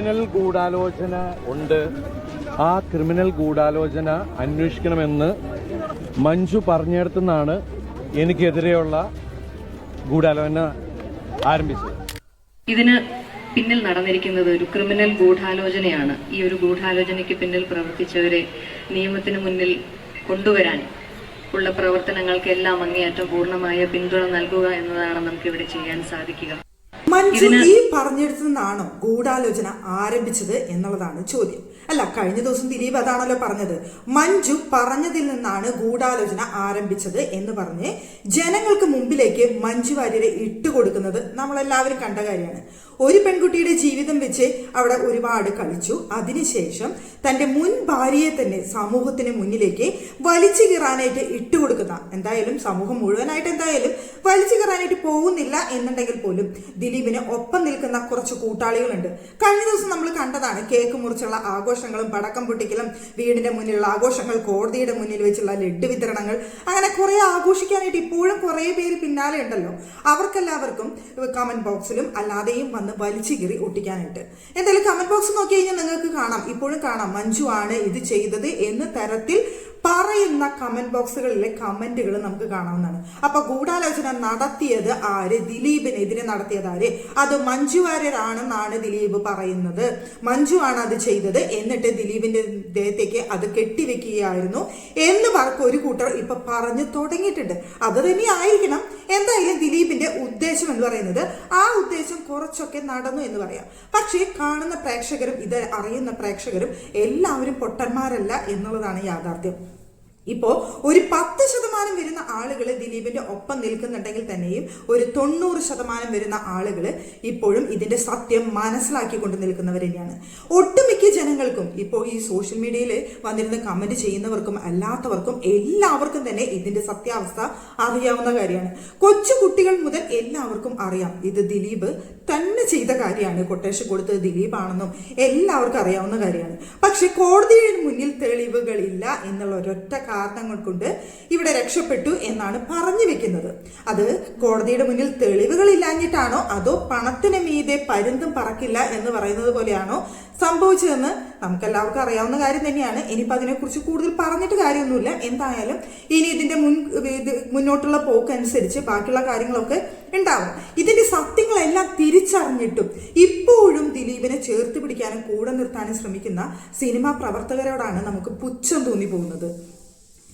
Criminal ഗൂഢാലോചന ഉണ്ട്. ആ ക്രിമിനൽ ഗൂഢാലോചന അന്വേഷിക്കണമെന്ന് മഞ്ജു പറഞ്ഞിടത്തുനിന്നാണ് എനിക്കെതിരെയുള്ള ഗൂഢാലോചന ആരംഭിച്ചത്. ഇതിന് പിന്നിൽ നടന്നിരിക്കുന്നത് ഒരു ക്രിമിനൽ ഗൂഢാലോചനയാണ്. ഈ ഒരു ഗൂഢാലോചനയ്ക്ക് പിന്നിൽ പ്രവർത്തിച്ചവരെ നിയമത്തിന് മുന്നിൽ കൊണ്ടുവരാൻ ഉള്ള പ്രവർത്തനങ്ങൾക്കെല്ലാം അങ്ങേയറ്റം പൂർണമായ പിന്തുണ നൽകുക എന്നതാണ് നമുക്ക് ഇവിടെ ചെയ്യാൻ സാധിക്കുക. മഞ്ജു ഈ പറഞ്ഞെടുത്തു നിന്നാണോ ഗൂഢാലോചന ആരംഭിച്ചത് എന്നുള്ളതാണ് ചോദ്യം. അല്ല കഴിഞ്ഞ ദിവസം ദിലീപ് അതാണല്ലോ പറഞ്ഞത്. മഞ്ജു പറഞ്ഞതിൽ നിന്നാണ് ഗൂഢാലോചന ആരംഭിച്ചത് എന്ന് പറഞ്ഞ് ജനങ്ങൾക്ക് മുമ്പിലേക്ക് മഞ്ജു വാര്യരെ ഇട്ടുകൊടുക്കുന്നത് നമ്മളെല്ലാവരും കണ്ട കാര്യമാണ്. ഒരു പെൺകുട്ടിയുടെ ജീവിതം വെച്ച് അവിടെ ഒരുപാട് കളിച്ചു. അതിനുശേഷം തന്റെ മുൻ ഭാര്യയെ തന്നെ സമൂഹത്തിന് മുന്നിലേക്ക് വലിച്ചു കീറാനായിട്ട് ഇട്ടുകൊടുക്കുന്ന എന്തായാലും സമൂഹം മുഴുവനായിട്ട് എന്തായാലും വലിച്ചു കീറാനായിട്ട് പോകുന്നില്ല എന്നുണ്ടെങ്കിൽ പോലും ദിലീപിന് ഒപ്പം നിൽക്കുന്ന കുറച്ച് കൂട്ടാളികളുണ്ട്. കഴിഞ്ഞ ദിവസം നമ്മൾ കണ്ടതാണ് കേക്ക് മുറിച്ചുള്ള ആഘോഷങ്ങളും പടക്കം പൊട്ടിക്കലും വീടിന്റെ മുന്നിലുള്ള ആഘോഷങ്ങൾ കോടതിയുടെ മുന്നിൽ വെച്ചുള്ള ലഡ്ഡു വിതരണങ്ങൾ അങ്ങനെ കുറെ ആഘോഷിക്കാനായിട്ട് ഇപ്പോഴും കുറെ പേര് പിന്നാലെ ഉണ്ടല്ലോ. അവർക്കെല്ലാവർക്കും കമന്റ് ബോക്സിലും അല്ലാതെയും വന്ന് വലിച്ചു കീറി ഒട്ടിക്കാനായിട്ട് എന്തായാലും കമന്റ് ബോക്സ് നോക്കി കഴിഞ്ഞാൽ നിങ്ങൾക്ക് കാണാം. ഇപ്പോഴും കാണാം. മഞ്ജു ആണ് ഇത് ചെയ്തത് എന്ന തരത്തിൽ പറയുന്ന കമന്റ് ബോക്സുകളിലെ കമന്റുകൾ നമുക്ക് കാണാവുന്നതാണ്. അപ്പൊ ഗൂഢാലോചന നടത്തിയത് ആര്? ദിലീപിനെതിരെ നടത്തിയത് ആര്? അത് മഞ്ജു വാര്യരാണെന്നാണ് ദിലീപ് പറയുന്നത്. മഞ്ജു ആണ് അത് ചെയ്തത്. എന്നിട്ട് ദിലീപിന്റെ ദേഹത്തേക്ക് അത് കെട്ടിവെക്കുകയായിരുന്നു എന്ന് പറഞ്ഞ ഒരു കൂട്ടർ ഇപ്പൊ പറഞ്ഞു തുടങ്ങിയിട്ടുണ്ട്. അത് തന്നെ ആയിരിക്കണം. എന്തായാലും ദിലീപിന്റെ ഉദ്ദേശം എന്ന് പറയുന്നത് ആ ഉദ്ദേശം കുറച്ചൊക്കെ നടന്നു എന്ന് പറയാം. പക്ഷേ കാണുന്ന പ്രേക്ഷകരും ഇത് അറിയുന്ന പ്രേക്ഷകരും എല്ലാവരും പൊട്ടന്മാരല്ല എന്നുള്ളതാണ് യാഥാർത്ഥ്യം. ഇപ്പോ ഒരു പത്ത് ശതമാനം വരുന്ന ആളുകൾ ദിലീപിന്റെ ഒപ്പം നിൽക്കുന്നുണ്ടെങ്കിൽ തന്നെയും ഒരു തൊണ്ണൂറ് ശതമാനം വരുന്ന ആളുകൾ ഇപ്പോഴും ഇതിന്റെ സത്യം മനസ്സിലാക്കിക്കൊണ്ട് നിൽക്കുന്നവർ തന്നെയാണ്. ഒട്ടുമിക്ക ജനങ്ങൾക്കും ഇപ്പോൾ ഈ സോഷ്യൽ മീഡിയയിൽ വന്നിരുന്ന് കമന്റ് ചെയ്യുന്നവർക്കും അല്ലാത്തവർക്കും എല്ലാവർക്കും തന്നെ ഇതിന്റെ സത്യാവസ്ഥ അറിയാവുന്ന കാര്യമാണ്. കൊച്ചു കുട്ടികൾ മുതൽ എല്ലാവർക്കും അറിയാം ഇത് ദിലീപ് തന്നെ ചെയ്ത കാര്യമാണ്. കൊട്ടേഷൻ കൊടുത്തത് ദിലീപാണെന്നും എല്ലാവർക്കും അറിയാവുന്ന കാര്യമാണ്. പക്ഷെ കോടതിയുടെ മുന്നിൽ തെളിവുകളില്ല എന്നുള്ള ഒരൊറ്റ കാരണങ്ങൾ കൊണ്ട് ഇവിടെ രക്ഷപ്പെട്ടു എന്നാണ് പറഞ്ഞു വെക്കുന്നത്. അത് കോടതിയുടെ മുന്നിൽ തെളിവുകളില്ലാഞ്ഞിട്ടാണോ അതോ പണത്തിന് മീതെ പരുന്തും പറക്കില്ല എന്ന് പറയുന്നത് പോലെയാണോ? സംഭവിച്ചതെന്ന് നമുക്കെല്ലാവർക്കും അറിയാവുന്ന കാര്യം തന്നെയാണ്. ഇനിയിപ്പോൾ അതിനെക്കുറിച്ച് കൂടുതൽ പറഞ്ഞിട്ട് കാര്യമൊന്നുമില്ല. എന്തായാലും ഇനി ഇതിന്റെ മുൻ മുന്നോട്ടുള്ള പോക്ക് അനുസരിച്ച് ബാക്കിയുള്ള കാര്യങ്ങളൊക്കെ ഉണ്ടാവും. ഇതിന്റെ സത്യങ്ങളെല്ലാം തിരിച്ചറിഞ്ഞിട്ടും ഇപ്പോഴും ദിലീപിനെ ചേർത്ത് പിടിക്കാനും കൂടെ നിർത്താനും ശ്രമിക്കുന്ന സിനിമാ പ്രവർത്തകരോടാണ് നമുക്ക് പുച്ഛം തോന്നി പോകുന്നത്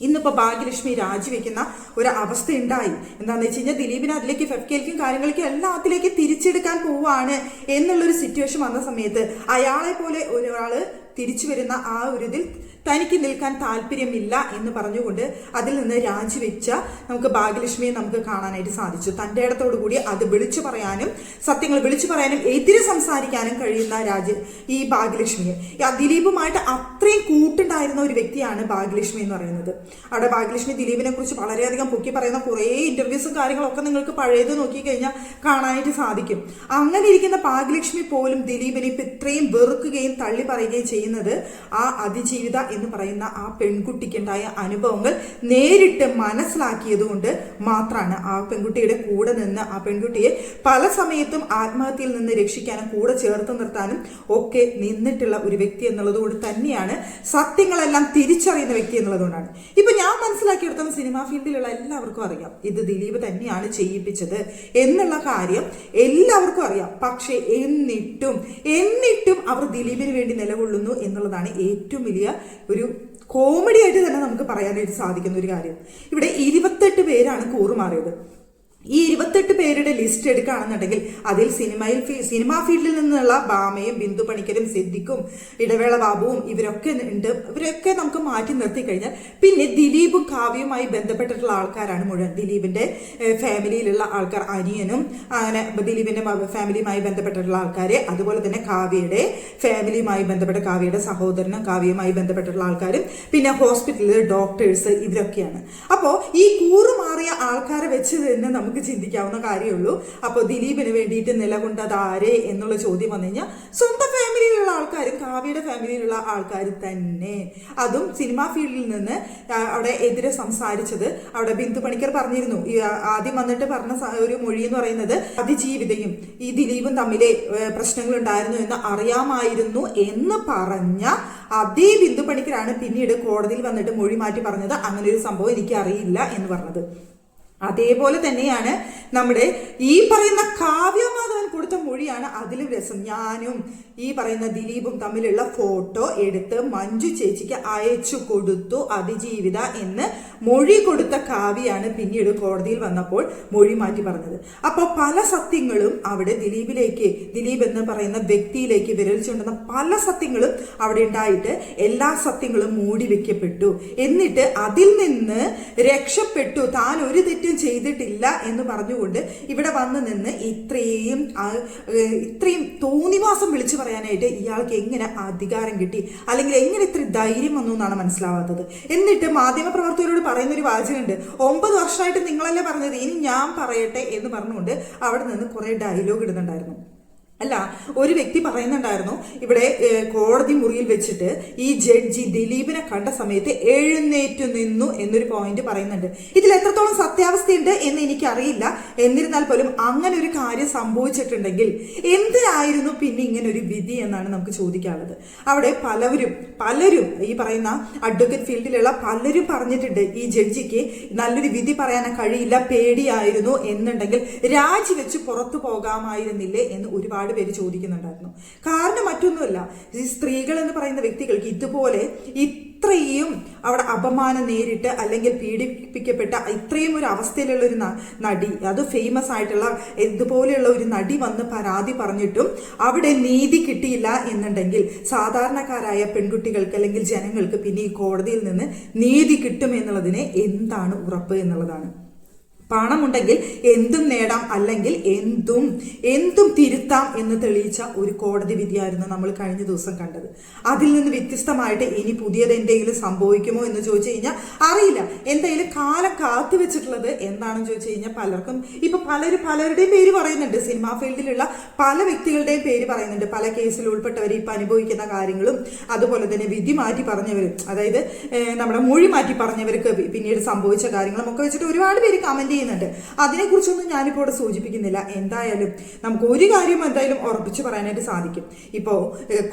ഇന്നിപ്പോ ഭാഗ്യലക്ഷ്മി രാജിവെക്കുന്ന ഒരു അവസ്ഥ ഉണ്ടായി എന്താന്ന് വെച്ച് കഴിഞ്ഞാൽ ദിലീപിന് അതിലേക്ക് ഫെഫ്കേൽക്കും കാര്യങ്ങൾക്കും എല്ലാത്തിലേക്ക് തിരിച്ചെടുക്കാൻ പോവാണ് എന്നുള്ളൊരു സിറ്റുവേഷൻ വന്ന സമയത്ത് അയാളെ പോലെ ഒരാൾ തിരിച്ചു വരുന്ന ആ ഒരു ഇതിൽ തനിക്ക് നിൽക്കാൻ താല്പര്യമില്ല എന്ന് പറഞ്ഞുകൊണ്ട് അതിൽ നിന്ന് രാജിവെച്ച നമുക്ക് ഭാഗ്യലക്ഷ്മിയെ നമുക്ക് കാണാനായിട്ട് സാധിച്ചു. തന്റെ ഇടത്തോടു കൂടി അത് വിളിച്ചു പറയാനും സത്യങ്ങൾ വിളിച്ചു പറയാനും എതിരെ സംസാരിക്കാനും കഴിയുന്ന രാജ ഈ ഭാഗ്യലക്ഷ്മിയെ. ദിലീപുമായിട്ട് അത്രയും കൂട്ടുണ്ടായിരുന്ന ഒരു വ്യക്തിയാണ് ഭാഗ്യലക്ഷ്മി എന്ന് പറയുന്നത്. അവിടെ ഭാഗ്യലക്ഷ്മി ദിലീപിനെ കുറിച്ച് വളരെയധികം പൊക്കി പറയുന്ന കുറേ ഇന്റർവ്യൂസും കാര്യങ്ങളൊക്കെ നിങ്ങൾക്ക് പഴയത് നോക്കിക്കഴിഞ്ഞാൽ കാണാനായിട്ട് സാധിക്കും. അങ്ങനെ ഇരിക്കുന്ന ഭാഗ്യലക്ഷ്മി പോലും ദിലീപിനെ ഇപ്പം ഇത്രയും വെറുക്കുകയും തള്ളി പറയുകയും ചെയ്യുന്നത് ആ അതിജീവിത എന്ന് പറയുന്ന ആ പെൺകുട്ടിക്കുണ്ടായ അനുഭവങ്ങൾ നേരിട്ട് മനസ്സിലാക്കിയതുകൊണ്ട് മാത്രമാണ് ആ പെൺകുട്ടിയുടെ കൂടെ നിന്ന് ആ പെൺകുട്ടിയെ പല സമയത്തും ആത്മഹത്യയിൽ നിന്ന് രക്ഷിക്കാനും കൂടെ ചേർത്ത് നിർത്താനും ഒക്കെ നിന്നിട്ടുള്ള ഒരു വ്യക്തി എന്നുള്ളത് കൊണ്ട് തന്നെയാണ് സത്യങ്ങളെല്ലാം തിരിച്ചറിയുന്ന വ്യക്തി എന്നുള്ളതുകൊണ്ടാണ് ഇപ്പൊ ഞാൻ മനസ്സിലാക്കിയെടുത്തോളം സിനിമാ ഫീൽഡിലുള്ള എല്ലാവർക്കും അറിയാം. ഇത് ദിലീപ് തന്നെയാണ് ചെയ്യിപ്പിച്ചത് എന്നുള്ള കാര്യം എല്ലാവർക്കും അറിയാം. പക്ഷേ എന്നിട്ടും എന്നിട്ടും അവർ ദിലീപിന് വേണ്ടി നിലകൊള്ളുന്നു എന്നുള്ളതാണ് ഏറ്റവും വലിയ ഒരു കോമഡി ആയിട്ട് തന്നെ നമുക്ക് പറയാനായിട്ട് സാധിക്കുന്ന ഒരു കാര്യം. ഇവിടെ ഇരുപത്തെട്ട് പേരാണ് കൂറുമാറിയത് ഈ ഇരുപത്തെട്ട് പേരുടെ ലിസ്റ്റ് എടുക്കുകയാണെന്നുണ്ടെങ്കിൽ അതിൽ സിനിമയിൽ സിനിമ ഫീൽഡിൽ നിന്നുള്ള ബാമയും ബിന്ദു പണിക്കരും സിദ്ദിഖും ഇടവേള ബാബുവും ഇവരൊക്കെ ഉണ്ട്. ഇവരൊക്കെ നമുക്ക് മാറ്റി നിർത്തി കഴിഞ്ഞാൽ പിന്നെ ദിലീപും കാവ്യവുമായി ബന്ധപ്പെട്ടിട്ടുള്ള ആൾക്കാരാണ് മുഴുവൻ. ദിലീപിന്റെ ഫാമിലിയിലുള്ള ആൾക്കാർ അനിയനും അങ്ങനെ ദിലീപിന്റെ ഫാമിലിയുമായി ബന്ധപ്പെട്ടിട്ടുള്ള ആൾക്കാരെ അതുപോലെ തന്നെ കാവ്യയുടെ ഫാമിലിയുമായി ബന്ധപ്പെട്ട കാവ്യയുടെ സഹോദരനും കാവ്യയുമായി ബന്ധപ്പെട്ടിട്ടുള്ള ആൾക്കാരും പിന്നെ ഹോസ്പിറ്റലിൽ ഡോക്ടേഴ്സ് ഇവരൊക്കെയാണ്. അപ്പോൾ ഈ കൂറുമാറിയ ആൾക്കാരെ വെച്ച് തന്നെ നമുക്ക് ചിന്തിക്കാവുന്ന കാര്യമുള്ളൂ. അപ്പോൾ ദിലീപിന് വേണ്ടിയിട്ട് നിലകൊണ്ടത് ആരെ എന്നുള്ള ചോദ്യം വന്നു കഴിഞ്ഞാൽ സ്വന്തം ഫാമിലിയിലുള്ള ആൾക്കാരും കാവ്യയുടെ ഫാമിലിയിലുള്ള ആൾക്കാർ തന്നെ. അതും സിനിമാ ഫീൽഡിൽ നിന്ന് അവിടെ എതിരെ സംസാരിച്ചത് അവിടെ ബിന്ദു പണിക്കർ പറഞ്ഞിരുന്നു. ആദ്യം വന്നിട്ട് പറഞ്ഞ ഒരു മൊഴി എന്ന് പറയുന്നത് അതിജീവിതയും ഈ ദിലീപും തമ്മിലെ പ്രശ്നങ്ങൾ ഉണ്ടായിരുന്നു എന്ന് അറിയാമായിരുന്നു എന്ന് പറഞ്ഞ അതേ ബിന്ദു പണിക്കരാണ് പിന്നീട് കോടതിയിൽ വന്നിട്ട് മൊഴി മാറ്റി പറഞ്ഞത്. അങ്ങനെ ഒരു സംഭവം എനിക്ക് അറിയില്ല എന്ന് പറഞ്ഞത്. അതേപോലെ തന്നെയാണ് നമ്മുടെ ഈ പറയുന്ന കാവ്യമാധവൻ കൊടുത്ത മൊഴിയാണ് അതിലും രസം. ഞാനും ഈ പറയുന്ന ദിലീപും തമ്മിലുള്ള ഫോട്ടോ എടുത്ത് മഞ്ജു ചേച്ചിക്ക് അയച്ചു കൊടുത്തു അതിജീവിത എന്ന് മൊഴി കൊടുത്ത കാവ്യാണ് പിന്നീട് കോടതിയിൽ വന്നപ്പോൾ മൊഴി മാറ്റി പറഞ്ഞത്. അപ്പോൾ പല സത്യങ്ങളും അവിടെ ദിലീപിലേക്ക് ദിലീപ് എന്ന് പറയുന്ന വ്യക്തിയിലേക്ക് വിരൽ ചൂണ്ടുന്ന പല സത്യങ്ങളും അവിടെ ഉണ്ടായിട്ട് എല്ലാ സത്യങ്ങളും മൂടി വെക്കപ്പെട്ടു. എന്നിട്ട് അതിൽ നിന്ന് രക്ഷപ്പെട്ടു. താൻ ഒരു തെറ്റും ചെയ്തിട്ടില്ല എന്ന് പറഞ്ഞുകൊണ്ട് ഇവിടെ വന്നു നിന്ന് ഇത്രയും ഇത്രയും തോന്നിവാസം വിളിച്ചു പറയാനായിട്ട് ഇയാൾക്ക് എങ്ങനെ അധികാരം കിട്ടി? അല്ലെങ്കിൽ എങ്ങനെ ഇത്ര ധൈര്യം വന്നു എന്നാണ് മനസ്സിലാവാത്തത്? എന്നിട്ട് മാധ്യമപ്രവർത്തകരോട് പറയുന്ന ഒരു വാചകമുണ്ട്. ഒമ്പത് വർഷമായിട്ട് നിങ്ങളല്ലേ പറഞ്ഞത് ഇനി ഞാൻ പറയട്ടെ എന്ന് പറഞ്ഞുകൊണ്ട് അവിടെ നിന്ന് കുറേ ഡയലോഗ് ഇടുന്നുണ്ടായിരുന്നു. അല്ല ഒരു വ്യക്തി പറയുന്നുണ്ടായിരുന്നു ഇവിടെ കോടതി മുറിയിൽ വെച്ചിട്ട് ഈ ജഡ്ജി ദിലീപിനെ കണ്ട സമയത്ത് എഴുന്നേറ്റു നിന്നു എന്നൊരു പോയിന്റ് പറയുന്നുണ്ട്. ഇതിൽ എത്രത്തോളം സത്യാവസ്ഥയുണ്ട് എന്ന് എനിക്കറിയില്ല. എന്നിരുന്നാൽ പോലും അങ്ങനെ ഒരു കാര്യം സംഭവിച്ചിട്ടുണ്ടെങ്കിൽ എന്തിനായിരുന്നു പിന്നെ ഇങ്ങനെ ഒരു വിധി എന്നാണ് നമുക്ക് ചോദിക്കാനുള്ളത്. അവിടെ പലവരും പലരും ഈ പറയുന്ന അഡ്വക്കേറ്റ് ഫീൽഡിലുള്ള പലരും പറഞ്ഞിട്ടുണ്ട് ഈ ജഡ്ജിക്ക് നല്ലൊരു വിധി പറയാൻ കഴിയില്ല പേടിയായിരുന്നു എന്നുണ്ടെങ്കിൽ രാജിവെച്ച് പുറത്തു പോകാമായിരുന്നില്ലേ എന്ന് ഒരുപാട് പേര് ചോദിക്കുന്നുണ്ടായിരുന്നു. കാരണം മറ്റൊന്നുമല്ല ഈ സ്ത്രീകൾ എന്ന് പറയുന്ന വ്യക്തികൾക്ക് ഇതുപോലെ ഇത്രയും അവിടെ അപമാനം നേരിട്ട് അല്ലെങ്കിൽ പീഡിപ്പിക്കപ്പെട്ട ഇത്രയും ഒരു അവസ്ഥയിലുള്ള ഒരു നടി അത് ഫേമസ് ആയിട്ടുള്ള ഇതുപോലെയുള്ള ഒരു നടി വന്ന് പരാതി പറഞ്ഞിട്ടും അവിടെ നീതി കിട്ടിയില്ല എന്നുണ്ടെങ്കിൽ സാധാരണക്കാരായ പെൺകുട്ടികൾക്ക് അല്ലെങ്കിൽ ജനങ്ങൾക്ക് പിന്നെ ഈ കോടതിയിൽ നിന്ന് നീതി കിട്ടും എന്നുള്ളതിന് എന്താണ് ഉറപ്പ് എന്നുള്ളതാണ്. പണമുണ്ടെങ്കിൽ എന്തും നേടാം അല്ലെങ്കിൽ എന്തും എന്തും തിരുത്താം എന്ന് തെളിയിച്ച ഒരു കോടതി വിധിയായിരുന്നു നമ്മൾ കഴിഞ്ഞ ദിവസം കണ്ടത്. അതിൽ നിന്ന് വ്യത്യസ്തമായിട്ട് ഇനി പുതിയത് എന്തെങ്കിലും സംഭവിക്കുമോ എന്ന് ചോദിച്ചു കഴിഞ്ഞാൽ അറിയില്ല. എന്തായാലും കാലം കാത്തു വെച്ചിട്ടുള്ളത് എന്താണെന്ന് ചോദിച്ചു കഴിഞ്ഞാൽ പലർക്കും ഇപ്പൊ പലരും പലരുടെയും പേര് പറയുന്നുണ്ട്. സിനിമാ ഫീൽഡിലുള്ള പല വ്യക്തികളുടെയും പേര് പറയുന്നുണ്ട്. പല കേസിൽ ഉൾപ്പെട്ടവർ ഇപ്പൊ അനുഭവിക്കുന്ന കാര്യങ്ങളും അതുപോലെ തന്നെ വിധി മാറ്റി പറഞ്ഞവരും. അതായത് നമ്മുടെ മൊഴി മാറ്റി പറഞ്ഞവർക്ക് പിന്നീട് സംഭവിച്ച കാര്യങ്ങളും ഒക്കെ വെച്ചിട്ട് ഒരുപാട് പേര് കമന്റ് ചെയ്യുന്നുണ്ട്. അതിനെക്കുറിച്ചൊന്നും ഞാനിപ്പോൾ ഇവിടെ സൂചിപ്പിക്കുന്നില്ല. എന്തായാലും നമുക്ക് ഒരു കാര്യം എന്തായാലും ഉറപ്പിച്ചു പറയാനായിട്ട് സാധിക്കും. ഇപ്പോൾ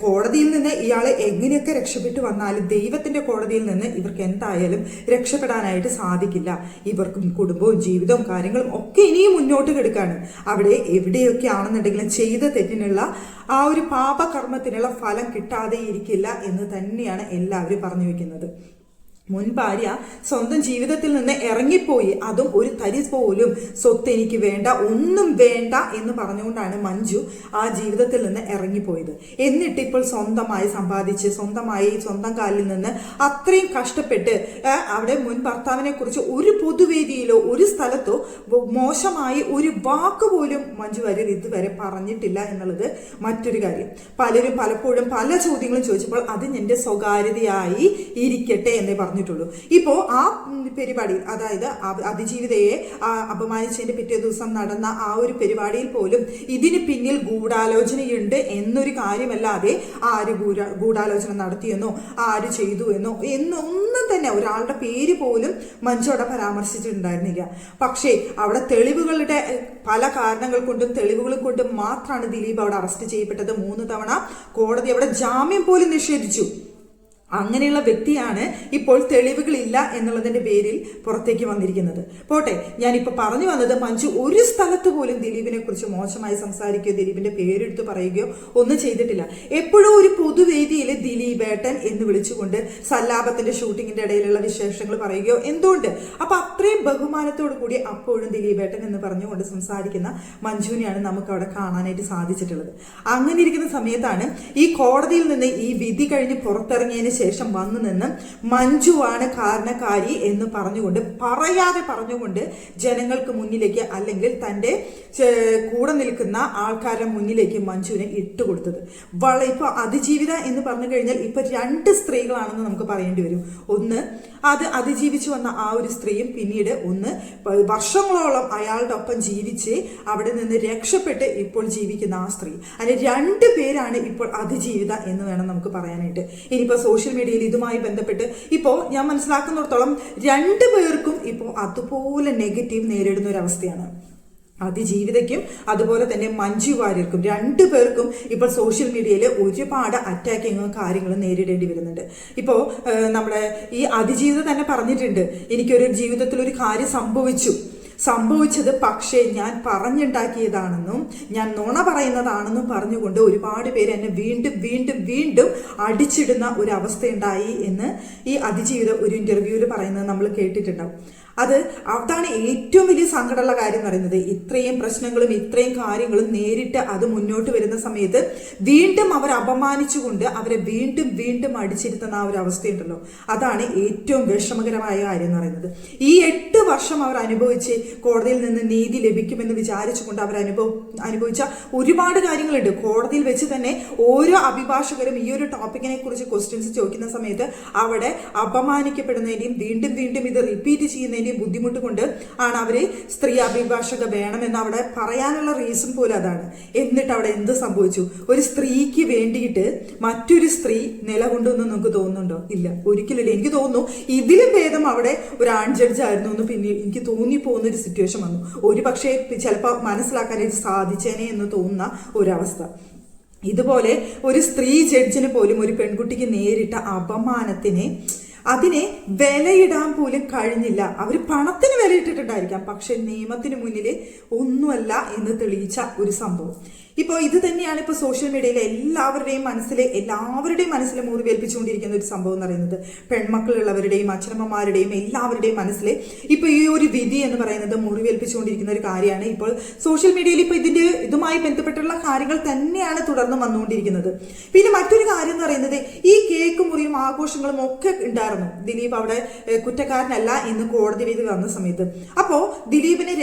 കോടതിയിൽ നിന്ന് ഇയാൾ എങ്ങനെയൊക്കെ രക്ഷപ്പെട്ടു വന്നാലും ദൈവത്തിന്റെ കോടതിയിൽ നിന്ന് ഇവർക്ക് എന്തായാലും രക്ഷപ്പെടാനായിട്ട് സാധിക്കില്ല. ഇവർക്കും കുടുംബവും ജീവിതവും കാര്യങ്ങളും ഒക്കെ ഇനിയും മുന്നോട്ട് കിടക്കാണ്. അവിടെ എവിടെയൊക്കെ ആണെന്നുണ്ടെങ്കിലും ചെയ്ത തെറ്റിനുള്ള ആ ഒരു പാപകർമ്മത്തിനുള്ള ഫലം കിട്ടാതെ ഇരിക്കില്ല എന്ന് തന്നെയാണ് എല്ലാവരും പറഞ്ഞു വെക്കുന്നത്. മുൻ ഭാര്യ സ്വന്തം ജീവിതത്തിൽ നിന്ന് ഇറങ്ങിപ്പോയി. അതും ഒരു തരി പോലും സ്വത്ത് എനിക്ക് വേണ്ട ഒന്നും വേണ്ട എന്ന് പറഞ്ഞുകൊണ്ടാണ് മഞ്ജു ആ ജീവിതത്തിൽ നിന്ന് ഇറങ്ങിപ്പോയത്. എന്നിട്ട് ഇപ്പോൾ സ്വന്തമായി സമ്പാദിച്ച് സ്വന്തമായി സ്വന്തം കാലിൽ നിന്ന് അത്രയും കഷ്ടപ്പെട്ട് അവിടെ മുൻ ഭർത്താവിനെ കുറിച്ച് ഒരു പൊതുവേദിയിലോ ഒരു സ്ഥലത്തോ മോശമായി ഒരു വാക്ക് പോലും മഞ്ജു വാര്യർ ഇതുവരെ പറഞ്ഞിട്ടില്ല എന്നുള്ളത് മറ്റൊരു കാര്യം. പലരും പലപ്പോഴും പല ചോദ്യങ്ങളും ചോദിച്ചപ്പോൾ അത് എന്റെ സ്വകാര്യതയായി ഇരിക്കട്ടെ എന്നേ പറഞ്ഞിട്ടുള്ളൂ. ഇപ്പോൾ ആ പരിപാടി അതായത് അതിജീവിതയെ അപമാനിച്ചതിന്റെ പിറ്റേ ദിവസം നടന്ന ആ ഒരു പരിപാടിയിൽ പോലും ഇതിന് പിന്നിൽ ഗൂഢാലോചനയുണ്ട് എന്നൊരു കാര്യമല്ലാതെ ആര് ഗൂഢാലോചന നടത്തിയെന്നോ ആര് ചെയ്തു എന്നോ എന്നൊന്നും തന്നെ ഒരാളുടെ പേര് പോലും മഞ്ജുവിടെ പരാമർശിച്ചിട്ടുണ്ടായിരുന്നില്ല. പക്ഷേ അവിടെ തെളിവുകളുടെ പല കാരണങ്ങൾ കൊണ്ടും തെളിവുകൾ കൊണ്ടും മാത്രമാണ് ദിലീപ് അവിടെ അറസ്റ്റ് ചെയ്യപ്പെട്ടത്. മൂന്ന് തവണ കോടതി അവിടെ ജാമ്യം പോലും നിഷേധിച്ചു. അങ്ങനെയുള്ള വ്യക്തിയാണ് ഇപ്പോൾ തെളിവുകളില്ല എന്നുള്ളതിന്റെ പേരിൽ പുറത്തേക്ക് വന്നിരിക്കുന്നത്. പോട്ടെ ഞാനിപ്പോൾ പറഞ്ഞു വന്നത് മഞ്ജു ഒരു സ്ഥലത്ത് പോലും ദിലീപിനെ കുറിച്ച് മോശമായി സംസാരിക്കുകയോ ദിലീപിന്റെ പേരെടുത്ത് പറയുകയോ ഒന്നും ചെയ്തിട്ടില്ല. എപ്പോഴും ഒരു പൊതുവേദിയിൽ ദിലീപേട്ടൻ എന്ന് വിളിച്ചുകൊണ്ട് സല്ലാപത്തിന്റെ ഷൂട്ടിങ്ങിന്റെ ഇടയിലുള്ള വിശേഷങ്ങൾ പറയുകയോ എന്തുകൊണ്ട്? അപ്പൊ അത്രയും ബഹുമാനത്തോടു കൂടി അപ്പോഴും ദിലീപേട്ടൻ എന്ന് പറഞ്ഞുകൊണ്ട് സംസാരിക്കുന്ന മഞ്ജുവിനെയാണ് നമുക്ക് അവിടെ കാണാനായിട്ട് സാധിച്ചിട്ടുള്ളത്. അങ്ങനെ ഇരിക്കുന്ന സമയത്താണ് ഈ കോടതിയിൽ നിന്ന് ഈ വിധി കഴിഞ്ഞ് പുറത്തിറങ്ങിയതിന് ശേഷം വന്നു നിന്ന് മഞ്ജുവാണ് കാരണക്കാരി എന്ന് പറഞ്ഞുകൊണ്ട് പറയാതെ പറഞ്ഞുകൊണ്ട് ജനങ്ങൾക്ക് മുന്നിലേക്ക് അല്ലെങ്കിൽ തന്റെ കൂടെ നിൽക്കുന്ന ആൾക്കാരുടെ മുന്നിലേക്ക് മഞ്ജുവിനെ ഇട്ടുകൊടുത്തത്. വള ഇപ്പോൾ അതിജീവിത എന്ന് പറഞ്ഞു കഴിഞ്ഞാൽ ഇപ്പൊ രണ്ട് സ്ത്രീകളാണെന്ന് നമുക്ക് പറയേണ്ടി വരും. ഒന്ന് അത് അതിജീവിച്ചു വന്ന ആ ഒരു സ്ത്രീയും പിന്നീട് ഒന്ന് വർഷങ്ങളോളം അയാളുടെ ഒപ്പം ജീവിച്ച് അവിടെ നിന്ന് രക്ഷപ്പെട്ട് ഇപ്പോൾ ജീവിക്കുന്ന ആ സ്ത്രീ. അതിന് രണ്ട് പേരാണ് ഇപ്പോൾ അതിജീവിത എന്ന് വേണം നമുക്ക് പറയാനായിട്ട്. ഇനിയിപ്പോൾ സോഷ്യൽ മീഡിയയിൽ ഇതുമായി ബന്ധപ്പെട്ട് ഇപ്പോൾ ഞാൻ മനസ്സിലാക്കുന്നിടത്തോളം രണ്ട് പേർക്കും ഇപ്പോൾ അതുപോലെ നെഗറ്റീവ് നേരിടുന്ന ഒരു അവസ്ഥയാണ്. അതിജീവിതയ്ക്കും അതുപോലെ തന്നെ മഞ്ജു വാര്യർക്കും രണ്ടു പേർക്കും ഇപ്പോൾ സോഷ്യൽ മീഡിയയിൽ ഒരുപാട് അറ്റാക്കിങ്ങും കാര്യങ്ങളും നേരിടേണ്ടി വരുന്നുണ്ട്. ഇപ്പോൾ നമ്മുടെ ഈ അതിജീവിത തന്നെ പറഞ്ഞിട്ടുണ്ട്. എനിക്കൊരു ജീവിതത്തിൽ ഒരു കാര്യം സംഭവിച്ചു. സംഭവിച്ചത് പക്ഷേ ഞാൻ പറഞ്ഞുണ്ടാക്കിയതാണെന്നും ഞാൻ നുണ പറയുന്നതാണെന്നും പറഞ്ഞുകൊണ്ട് ഒരുപാട് പേര് എന്നെ വീണ്ടും വീണ്ടും വീണ്ടും അടിച്ചിടുന്ന ഒരു അവസ്ഥയുണ്ടായി എന്ന് ഈ അതിജീവിതം ഒരു ഇന്റർവ്യൂവിൽ പറയുന്നത് നമ്മൾ കേട്ടിട്ടുണ്ടാവും. അത് അതാണ് ഏറ്റവും വലിയ സങ്കടമുള്ള കാര്യം എന്ന് പറയുന്നത്. ഇത്രയും പ്രശ്നങ്ങളും ഇത്രയും കാര്യങ്ങളും നേരിട്ട് അത് മുന്നോട്ട് വരുന്ന സമയത്ത് വീണ്ടും അവർ അപമാനിച്ചുകൊണ്ട് അവരെ വീണ്ടും വീണ്ടും അടിച്ചിരുത്തുന്ന ആ ഒരു അവസ്ഥയുണ്ടല്ലോ. അതാണ് ഏറ്റവും വിഷമകരമായ കാര്യം എന്ന് പറയുന്നത്. ഈ എട്ട് വർഷം അവർ അനുഭവിച്ച് കോടതിയിൽ നിന്ന് നീതി ലഭിക്കുമെന്ന് വിചാരിച്ചുകൊണ്ട് അവർ അനുഭവ അനുഭവിച്ച ഒരുപാട് കാര്യങ്ങളുണ്ട്. കോടതിയിൽ വെച്ച് തന്നെ ഓരോ അഭിഭാഷകരും ഈ ഒരു ടോപ്പിക്കിനെ കുറിച്ച് ക്വസ്റ്റ്യൻസ് ചോദിക്കുന്ന സമയത്ത് അവിടെ അപമാനിക്കപ്പെടുന്നതിനെയും വീണ്ടും വീണ്ടും ഇത് റിപ്പീറ്റ് ചെയ്യുന്നതിന്റെയും ബുദ്ധിമുട്ട് കൊണ്ട് ആണ് അവർ സ്ത്രീ അഭിഭാഷക വേണമെന്ന് അവിടെ പറയാനുള്ള റീസൺ പോലും അതാണ്. എന്നിട്ട് അവിടെ എന്ത് സംഭവിച്ചു? ഒരു സ്ത്രീക്ക് വേണ്ടിയിട്ട് മറ്റൊരു സ്ത്രീ നിലകൊണ്ടെന്ന് നമുക്ക് തോന്നുന്നുണ്ടോ? ഇല്ല. ഒരിക്കലില്ല എനിക്ക് തോന്നുന്നു ഇതിലും ഭേദം അവിടെ ഒരു ആൺ ജഡ്ജ് ആയിരുന്നു എന്ന് പിന്നെ എനിക്ക് തോന്നിപ്പോകുന്ന ഒരു സിറ്റുവേഷൻ വന്നു. ഒരു പക്ഷേ ചിലപ്പോൾ മനസ്സിലാക്കാനായിട്ട് സാധിച്ചേനെ എന്ന് തോന്നുന്ന ഒരവസ്ഥ. ഇതുപോലെ ഒരു സ്ത്രീ ജഡ്ജിന് പോലും ഒരു പെൺകുട്ടിക്ക് നേരിട്ട അപമാനത്തിനെ അതിനെ വിലയിടാൻ പോലും കഴിഞ്ഞില്ല. അവർ പണത്തിന് വിലയിട്ടിട്ടുണ്ടായിരിക്കാം. പക്ഷെ നിയമത്തിന് മുന്നിൽ ഒന്നുമല്ല എന്ന് തെളിയിച്ച ഒരു സംഭവം. ഇപ്പോൾ ഇത് തന്നെയാണ് ഇപ്പോൾ സോഷ്യൽ മീഡിയയിൽ എല്ലാവരുടെയും മനസ്സിൽ എല്ലാവരുടെയും മനസ്സിൽ മുറിവേൽപ്പിച്ചുകൊണ്ടിരിക്കുന്ന ഒരു സംഭവം എന്ന് പറയുന്നത്. പെൺമക്കളുള്ളവരുടെയും അച്ഛനമ്മമാരുടെയും എല്ലാവരുടെയും മനസ്സിൽ ഇപ്പോൾ ഈ ഒരു വിധി എന്ന് പറയുന്നത് മുറിവേൽപ്പിച്ചുകൊണ്ടിരിക്കുന്ന ഒരു കാര്യമാണ്. ഇപ്പോൾ സോഷ്യൽ മീഡിയയിൽ ഇപ്പോൾ ഇതിന്റെ ഇതുമായി ബന്ധപ്പെട്ടുള്ള കാര്യങ്ങൾ തന്നെയാണ് തുടർന്ന് വന്നുകൊണ്ടിരിക്കുന്നത്. പിന്നെ മറ്റൊരു കാര്യം എന്ന് പറയുന്നത് ഈ കേക്ക് മുറിയും ആഘോഷങ്ങളും ഒക്കെ ഉണ്ടായിരുന്നു ദിലീപ് അവിടെ കുറ്റക്കാരനല്ല എന്ന് കോടതി വിധി വന്ന സമയത്ത്. അപ്പോൾ ദിലീപിനെ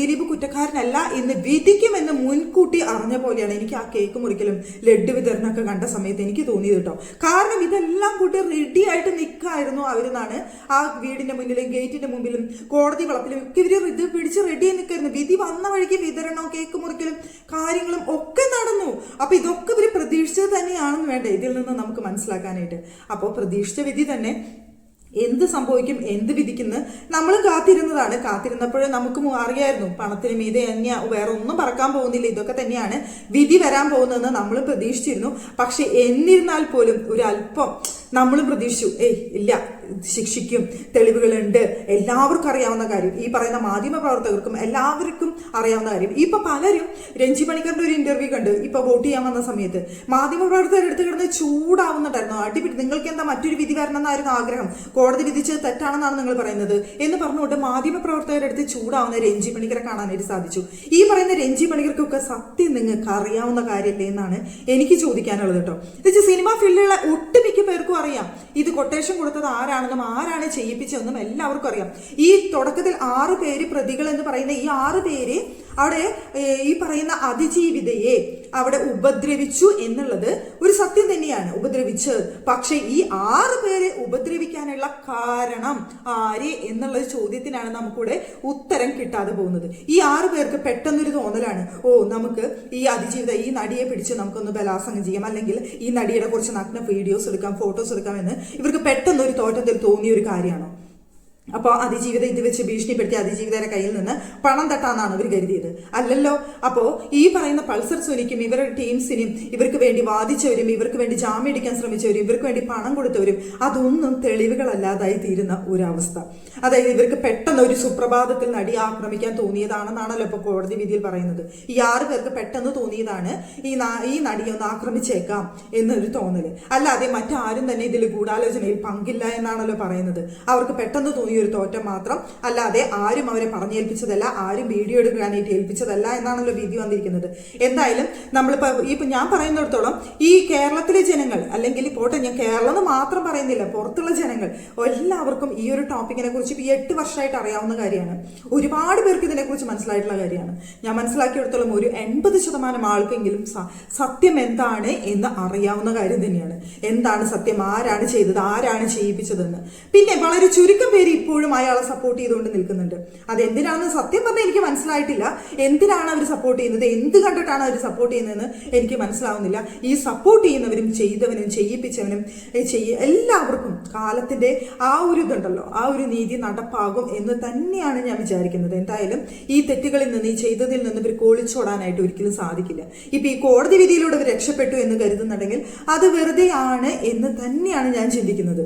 ദിലീപ് കുറ്റക്കാരനല്ല എന്ന് വിധിക്കുമെന്ന് മുൻകൂട്ടി അറിഞ്ഞ പോലെയാണ് എനിക്ക് ആ കേക്ക് മുറിക്കലും ലഡ്ഡു വിതരണമൊക്കെ കണ്ട സമയത്ത് എനിക്ക് തോന്നിയത് കേട്ടോ കാരണം ഇതെല്ലാം കൂട്ടി റെഡി ആയിട്ട് നിൽക്കായിരുന്നു അവരെന്നാണ് ആ വീടിന്റെ മുന്നിലും ഗേറ്റിന്റെ മുമ്പിലും കോടതി വളപ്പിലും ഒക്കെ ഇവർ ഇത് പിടിച്ച് റെഡി നിൽക്കായിരുന്നു വിധി വന്ന വഴിക്ക് വിതരണവും കേക്ക് മുറിക്കലും കാര്യങ്ങളും ഒക്കെ നടന്നു. അപ്പൊ ഇതൊക്കെ ഇവർ പ്രതീക്ഷിച്ചത് തന്നെയാണെന്ന് വേണ്ട? ഇതിൽ നിന്ന് നമുക്ക് മനസ്സിലാക്കാനായിട്ട്. അപ്പോൾ പ്രതീക്ഷിച്ച വിധി തന്നെ എന്ത് സംഭവിക്കും എന്ത് വിധിക്കുന്നു നമ്മൾ കാത്തിരുന്നതാണ്. കാത്തിരുന്നപ്പോഴേ നമുക്ക് അറിയായിരുന്നു പണത്തിന് മീതെ തന്നെയാ വേറെ ഒന്നും പറക്കാൻ പോകുന്നില്ല. ഇതൊക്കെ തന്നെയാണ് വിധി വരാൻ പോകുന്നതെന്ന് നമ്മൾ പ്രതീക്ഷിച്ചിരുന്നു. പക്ഷെ എന്നിരുന്നാൽ പോലും ഒരു അല്പം നമ്മൾ പ്രതീക്ഷിച്ചു ഏയ് ഇല്ല ശിക്ഷിക്കും തെളിവുകളുണ്ട് എല്ലാവർക്കും അറിയാവുന്ന കാര്യം. ഈ പറയുന്ന മാധ്യമ പ്രവർത്തകർക്കും എല്ലാവർക്കും അറിയാവുന്ന കാര്യം. ഇപ്പൊ പലരും രഞ്ജി പണിക്കറിന്റെ ഒരു ഇന്റർവ്യൂ കണ്ട് ഇപ്പൊ വോട്ട് ചെയ്യാൻ വന്ന സമയത്ത്. മാധ്യമ പ്രവർത്തകർ എടുത്ത് കിടന്ന് ചൂടാവുന്നുണ്ടായിരുന്നു അടിപിടി നിങ്ങൾക്ക് എന്താ മറ്റൊരു വിധി വരണം എന്നായിരുന്നു ആഗ്രഹം. കോടതി വിധിച്ചത് തെറ്റാണെന്നാണ് നിങ്ങൾ പറയുന്നത് എന്ന് പറഞ്ഞുകൊണ്ട് മാധ്യമ പ്രവർത്തകരെടുത്ത് ചൂടാവുന്ന രഞ്ജി പണിക്കരെ കാണാനായിട്ട് സാധിച്ചു. ഈ പറയുന്ന രഞ്ജി പണിക്കർക്കൊക്കെ സത്യം നിങ്ങൾക്ക് അറിയാവുന്ന കാര്യമല്ലേ എന്നാണ് എനിക്ക് ചോദിക്കാനുള്ളത് കേട്ടോ. സിനിമ ഫീൽഡിലുള്ള ഒട്ടുമിക്ക പേർക്കും അറിയാം ഇത് കൊട്ടേഷൻ കൊടുത്തത് ആരാണെന്നും ആരാണ് ചെയ്യിപ്പിച്ചതെന്നും എല്ലാവർക്കും അറിയാം. ഈ തുടക്കത്തിൽ ആറ് പേര് പ്രതികൾ എന്ന് പറയുന്ന ഈ ആറ് പേര് അവിടെ ഈ പറയുന്ന അതിജീവിതയെ അവിടെ ഉപദ്രവിച്ചു എന്നുള്ളത് ഒരു സത്യം തന്നെയാണ്. ഉപദ്രവിച്ചത് പക്ഷേ ഈ ആറ് പേരെ ഉപദ്രവിക്കാനുള്ള കാരണം ആര് എന്നുള്ള ചോദ്യത്തിനാണ് നമുക്കിവിടെ ഉത്തരം കിട്ടാതെ പോകുന്നത്. ഈ ആറ് പേർക്ക് പെട്ടെന്നൊരു തോന്നലാണ്. ഓ നമുക്ക് ഈ അതിജീവിത ഈ നടിയെ പിടിച്ച് നമുക്കൊന്ന് ബലാസംഗം ചെയ്യാം. അല്ലെങ്കിൽ ഈ നടിയുടെ കുറച്ച് നഗ്ന വീഡിയോസ് എടുക്കാം ഫോട്ടോസ് എടുക്കാം എന്ന് ഇവർക്ക് പെട്ടെന്നൊരു തോറ്റത്തിൽ തോന്നിയ ഒരു കാര്യമാണോ? അപ്പോൾ അതിജീവിത ഇത് വെച്ച് ഭീഷണിപ്പെടുത്തി അതിജീവിതരെ കയ്യിൽ നിന്ന് പണം തട്ടാന്നാണ് ഇവർ കരുതിയത്. അല്ലല്ലോ? അപ്പോൾ ഈ പറയുന്ന പൾസർ സുനിക്കും ഇവരുടെ ടീംസിനും ഇവർക്ക് വേണ്ടി വാദിച്ചവരും ഇവർക്ക് വേണ്ടി ജാമ്യം എടുക്കാൻ ശ്രമിച്ചവരും ഇവർക്ക് വേണ്ടി പണം കൊടുത്തവരും അതൊന്നും തെളിവുകളല്ലാതായി തീരുന്ന ഒരവസ്ഥ. അതായത് ഇവർക്ക് പെട്ടെന്ന് ഒരു സുപ്രഭാതത്തിൽ നടി ആക്രമിക്കാൻ തോന്നിയതാണെന്നാണല്ലോ ഇപ്പോൾ കോടതി വിധിയിൽ പറയുന്നത്. ഈ ആറ് പേർക്ക് പെട്ടെന്ന് തോന്നിയതാണ് ഈ ഈ നടിയെ ഒന്ന് ആക്രമിച്ചേക്കാം എന്നൊരു തോന്നൽ അല്ലാതെ മറ്റാരും തന്നെ ഇതിൽ ഗൂഢാലോചനയിൽ പങ്കില്ല എന്നാണല്ലോ പറയുന്നത്. അവർക്ക് പെട്ടെന്ന് തോന്നിയ ഒരു തോറ്റം മാത്രം അല്ലാതെ ആരും അവരെ പറഞ്ഞേൽപ്പിച്ചതല്ല ആരും വീഡിയോ എടുക്കാനായിട്ട് ഏൽപ്പിച്ചതല്ല എന്നാണല്ലോ വിധി വന്നിരിക്കുന്നത്. എന്തായാലും നമ്മളിപ്പോൾ ഈ ഇപ്പം ഞാൻ പറയുന്നിടത്തോളം ഈ കേരളത്തിലെ ജനങ്ങൾ അല്ലെങ്കിൽ പോട്ടെ ഞാൻ കേരളം എന്ന് മാത്രം പറയുന്നില്ല പുറത്തുള്ള ജനങ്ങൾ എല്ലാവർക്കും ഈ ഒരു ടോപ്പിക്കിനെ ഇപ്പോൾ ഈ എട്ട് വർഷമായിട്ട് അറിയാവുന്ന കാര്യമാണ്. ഒരുപാട് പേർക്ക് ഇതിനെക്കുറിച്ച് മനസ്സിലായിട്ടുള്ള കാര്യമാണ്. ഞാൻ മനസ്സിലാക്കിയെടുത്തോളം ഒരു എൺപത് ശതമാനം ആൾക്കെങ്കിലും സത്യം എന്താണ് എന്ന് അറിയാവുന്ന കാര്യം തന്നെയാണ്. എന്താണ് സത്യം? ആരാണ് ചെയ്തത്? ആരാണ് ചെയ്യിപ്പിച്ചതെന്ന്. പിന്നെ വളരെ ചുരുക്കം പേര് ഇപ്പോഴും അയാളെ സപ്പോർട്ട് ചെയ്തുകൊണ്ട് നിൽക്കുന്നുണ്ട്. അത് എന്തിനാണെന്ന് സത്യം പറഞ്ഞാൽ എനിക്ക് മനസ്സിലായിട്ടില്ല. എന്തിനാണ് അവർ സപ്പോർട്ട് ചെയ്യുന്നത്? എന്ത് കണ്ടിട്ടാണ് അവർ സപ്പോർട്ട് ചെയ്യുന്നതെന്ന് എനിക്ക് മനസ്സിലാവുന്നില്ല. ഈ സപ്പോർട്ട് ചെയ്യുന്നവരും ചെയ്തവനും ചെയ്യിപ്പിച്ചവനും ചെയ്യ എല്ലാവർക്കും കാലത്തിന്റെ ആ ഒരു ഇതുണ്ടല്ലോ ആ ഒരു നീതി നടപ്പാകും എന്ന് തന്നെയാണ് ഞാൻ വിചാരിക്കുന്നത്. എന്തായാലും ഈ തെറ്റുകളിൽ നിന്ന് ഈ ചെയ്തതിൽ നിന്ന് ഇവർ കോളിച്ചോടാനായിട്ട് ഒരിക്കലും സാധിക്കില്ല. ഇപ്പൊ ഈ കോടതി വിധിയിലൂടെ രക്ഷപ്പെട്ടു എന്ന് കരുതുന്നുണ്ടെങ്കിൽ അത് വെറുതെയാണ് എന്ന് തന്നെയാണ് ഞാൻ ചിന്തിക്കുന്നത്.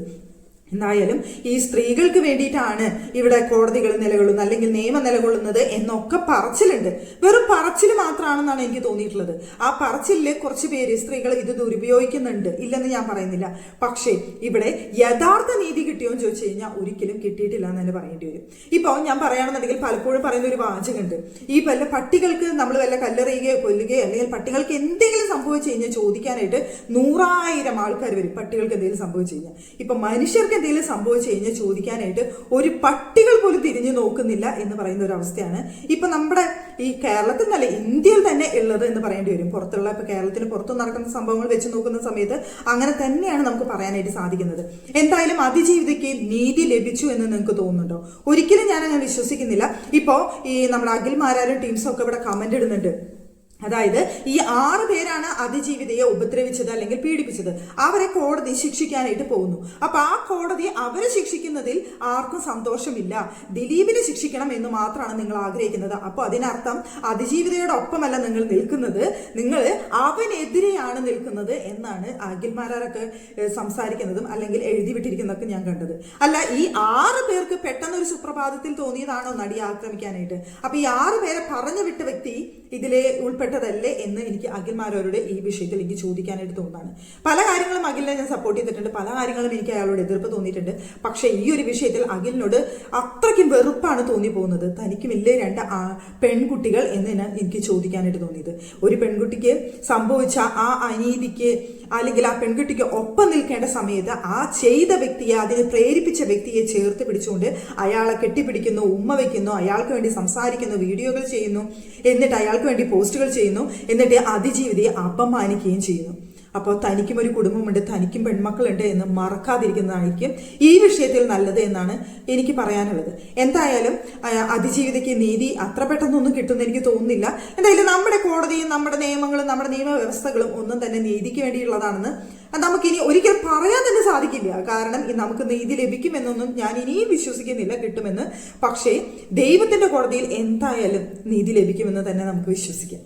എന്തായാലും ഈ സ്ത്രീകൾക്ക് വേണ്ടിയിട്ടാണ് ഇവിടെ കോടതികൾ നിലകൊള്ളുന്നത് അല്ലെങ്കിൽ നിയമം നിലകൊള്ളുന്നത് എന്നൊക്കെ പറച്ചിലുണ്ട്. വെറും പറച്ചിൽ മാത്രമാണെന്നാണ് എനിക്ക് തോന്നിയിട്ടുള്ളത്. ആ പറച്ചിലിൽ കുറച്ച് പേര് സ്ത്രീകൾ ഇത് ദുരുപയോഗിക്കുന്നുണ്ട്. ഇല്ലെന്ന് ഞാൻ പറയുന്നില്ല. പക്ഷേ ഇവിടെ യഥാർത്ഥ നീതി കിട്ടിയോ എന്ന് ചോദിച്ചു കഴിഞ്ഞാൽ ഒരിക്കലും കിട്ടിയിട്ടില്ല എന്ന് തന്നെ പറയേണ്ടി വരും. ഇപ്പോൾ ഞാൻ പറയുകയാണെന്നുണ്ടെങ്കിൽ പലപ്പോഴും പറയുന്ന ഒരു വാചകമുണ്ട്. ഈ വല്ല പട്ടികൾക്ക് നമ്മൾ വല്ല കല്ലെറിയുകയോ കൊല്ലുകയോ അല്ലെങ്കിൽ പട്ടികൾക്ക് എന്തെങ്കിലും സംഭവിച്ചു കഴിഞ്ഞാൽ ചോദിക്കാനായിട്ട് നൂറായിരം ആൾക്കാർ വരും. പട്ടികൾക്ക് എന്തെങ്കിലും സംഭവിച്ചു കഴിഞ്ഞാൽ. ഇപ്പൊ മനുഷ്യർക്ക് എന്തെങ്കിലും സംഭവിച്ചു കഴിഞ്ഞാൽ ചോദിക്കാനായിട്ട് ഒരു പട്ടികൾ പോലും തിരിഞ്ഞു നോക്കുന്നില്ല എന്ന് പറയുന്ന ഒരു അവസ്ഥയാണ്. ഇപ്പൊ നമ്മുടെ ഈ കേരളത്തിൽ നല്ല ഇന്ത്യയിൽ തന്നെ ഉള്ളത് എന്ന് പറയേണ്ടി വരും. പുറത്തുള്ള ഇപ്പൊ കേരളത്തിന് പുറത്തു നടക്കുന്ന സംഭവങ്ങൾ വെച്ച് നോക്കുന്ന സമയത്ത് അങ്ങനെ തന്നെയാണ് നമുക്ക് പറയാനായിട്ട് സാധിക്കുന്നത്. എന്തായാലും അതിജീവിതയ്ക്ക് നീതി ലഭിച്ചു എന്ന് നിങ്ങൾക്ക് തോന്നുന്നുണ്ടോ? ഒരിക്കലും ഞാൻ അങ്ങനെ വിശ്വസിക്കുന്നില്ല. ഇപ്പോ ഈ നമ്മുടെ അഖിൽമാരാരും ടീംസും ഒക്കെ ഇവിടെ കമന്റ് ഇടുന്നുണ്ട്. അതായത് ഈ ആറ് പേരാണ് അതിജീവിതയെ ഉപദ്രവിച്ചത് അല്ലെങ്കിൽ പീഡിപ്പിച്ചത്. അവരെ കോടതി ശിക്ഷിക്കാനായിട്ട് പോകുന്നു. അപ്പൊ ആ കോടതി അവരെ ശിക്ഷിക്കുന്നതിൽ ആർക്കും സന്തോഷമില്ല. ദിലീപിനെ ശിക്ഷിക്കണം എന്ന് മാത്രമാണ് നിങ്ങൾ ആഗ്രഹിക്കുന്നത്. അപ്പൊ അതിനർത്ഥം അതിജീവിതയുടെ ഒപ്പമല്ല നിങ്ങൾ നിൽക്കുന്നത്. നിങ്ങൾ അവനെതിരെയാണ് നിൽക്കുന്നത് എന്നാണ് അഖിൽമാരൊക്കെ സംസാരിക്കുന്നതും അല്ലെങ്കിൽ എഴുതി വിട്ടിരിക്കുന്നതൊക്കെ ഞാൻ കണ്ടത്. അല്ല ഈ ആറ് പേർക്ക് പെട്ടെന്ന് ഒരു സുപ്രഭാതത്തിൽ തോന്നിയതാണോ നടിയെ ആക്രമിക്കാനായിട്ട്? അപ്പൊ ഈ ആറ് പേരെ പറഞ്ഞു വിട്ട വ്യക്തി ഇതിലെ ഉൾപ്പെട്ടതല്ലേ എന്ന് എനിക്ക് അഖിൽമാരോരുടെ ഈ വിഷയത്തിൽ എനിക്ക് ചോദിക്കാനായിട്ട് തോന്നുന്നതാണ്. പല കാര്യങ്ങളും അഖിലിനെ ഞാൻ സപ്പോർട്ട് ചെയ്തിട്ടുണ്ട്. പല കാര്യങ്ങളും എനിക്ക് അയാളോട് എതിർപ്പ് തോന്നിയിട്ടുണ്ട്. പക്ഷേ ഈ ഒരു വിഷയത്തിൽ അഖിലിനോട് അത്രയ്ക്കും വെറുപ്പാണ് തോന്നി പോകുന്നത് തനിക്കുമില്ലേ രണ്ട് പെൺകുട്ടികൾ എന്ന് എനിക്ക് ചോദിക്കാനായിട്ട് തോന്നിയത്. ഒരു പെൺകുട്ടിക്ക് സംഭവിച്ച ആ അനീതിക്ക് അല്ലെങ്കിൽ ആ പെൺകുട്ടിക്ക് ഒപ്പം നിൽക്കേണ്ട സമയത്ത് ആ ചെയ്ത വ്യക്തിയെ അതിനെ പ്രേരിപ്പിച്ച വ്യക്തിയെ ചേർത്ത് പിടിച്ചുകൊണ്ട് അയാളെ കെട്ടിപ്പിടിക്കുന്നു ഉമ്മ വയ്ക്കുന്നു അയാൾക്ക് വേണ്ടി സംസാരിക്കുന്നു വീഡിയോകൾ ചെയ്യുന്നു എന്നിട്ട് അയാൾക്ക് വേണ്ടി പോസ്റ്റുകൾ ചെയ്യുന്നു എന്നിട്ട് അതിജീവിതയെ അപമാനിക്കുകയും ചെയ്യുന്നു. അപ്പോൾ തനിക്കും ഒരു കുടുംബമുണ്ട് തനിക്കും പെൺമക്കളുണ്ട് എന്ന് മറക്കാതിരിക്കുന്നതായിരിക്കും ഈ വിഷയത്തിൽ നല്ലത് എന്നാണ് എനിക്ക് പറയാനുള്ളത്. എന്തായാലും അതിജീവിതയ്ക്ക് നീതി അത്ര പെട്ടെന്നൊന്നും കിട്ടുമെന്ന് എനിക്ക് തോന്നുന്നില്ല. എന്തായാലും നമ്മുടെ കോടതിയും നമ്മുടെ നിയമങ്ങളും നമ്മുടെ നിയമവ്യവസ്ഥകളും ഒന്നും തന്നെ നീതിക്ക് വേണ്ടിയുള്ളതാണെന്ന് നമുക്കിനി ഒരിക്കൽ പറയാൻ തന്നെ സാധിക്കില്ല. കാരണം നമുക്ക് നീതി ലഭിക്കുമെന്നൊന്നും ഞാൻ ഇനിയും വിശ്വസിക്കുന്നില്ല കിട്ടുമെന്ന്. പക്ഷേ ദൈവത്തിന്റെ കോടതിയിൽ എന്തായാലും നീതി ലഭിക്കുമെന്ന് തന്നെ നമുക്ക് വിശ്വസിക്കാം.